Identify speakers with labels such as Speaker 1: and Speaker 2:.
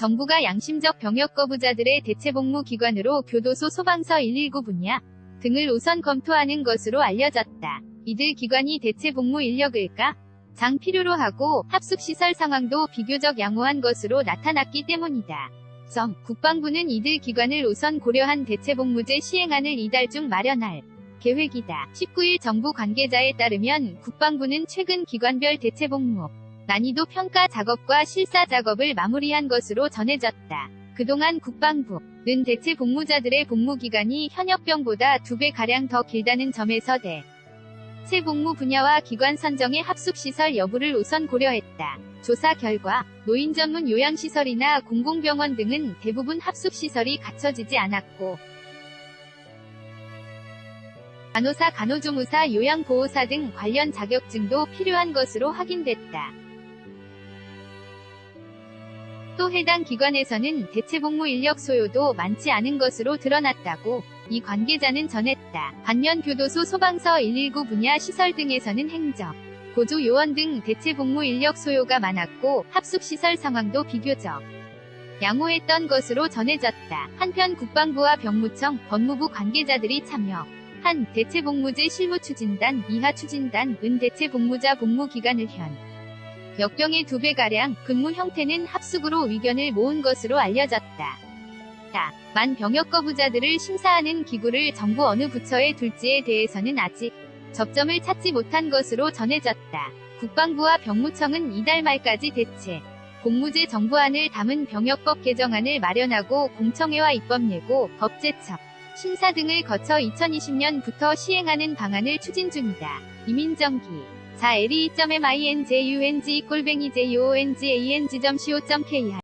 Speaker 1: 정부가 양심적 병역 거부자들의 대체 복무 기관으로 교도소 소방서 119 분야 등을 우선 검토하는 것으로 알려졌다. 이들 기관이 대체 복무 인력을까? 장 필요로 하고 합숙시설 상황도 비교적 양호한 것으로 나타났기 때문이다. 점. 국방부는 이들 기관을 우선 고려한 대체복무제 시행안을 이달 중 마련할 계획이다. 19일 정부 관계자에 따르면 국방부는 최근 기관별 대체복무 난이도 평가 작업과 실사 작업을 마무리한 것으로 전해졌다. 그동안 국방부는 대체 복무자들의 복무 기간이 현역병보다 2배가량 더 길다는 점에서 대. 체 복무 분야와 기관 선정의 합숙시설 여부를 우선 고려했다. 조사 결과 노인 전문 요양시설이나 공공병원 등은 대부분 합숙시설이 갖춰지지 않았고 간호사, 간호조무사, 요양보호사 등 관련 자격증도 필요한 것으로 확인됐다. 또 해당 기관에서는 대체 복무 인력 소요도 많지 않은 것으로 드러났다고 이 관계자는 전했다. 반면 교도소 소방서 119 분야 시설 등에서는 행정, 보조 요원 등 대체 복무 인력 소요가 많았고 합숙시설 상황도 비교적 양호했던 것으로 전해졌다. 한편 국방부와 병무청, 법무부 관계자들이 참여 한 대체복무제 실무추진단, 이하 추진단, 은 대체복무자 복무기간을 현 역병의 두 배가량 근무 형태는 합숙으로 의견을 모은 것으로 알려졌다. 다. 만 병역 거부자들을 심사하는 기구를 정부 어느 부처에 둘지에 대해서는 아직 접점을 찾지 못한 것으로 전해졌다. 국방부와 병무청은 이달 말까지 대체 공무제 정부안을 담은 병역법 개정안을 마련하고 공청회와 입법 예고, 법제처, 심사 등을 거쳐 2020년부터 시행하는 방안을 추진 중이다. 이민정기 자 l e m i n j u n g 꼴뱅이 j o n g a n g co.kr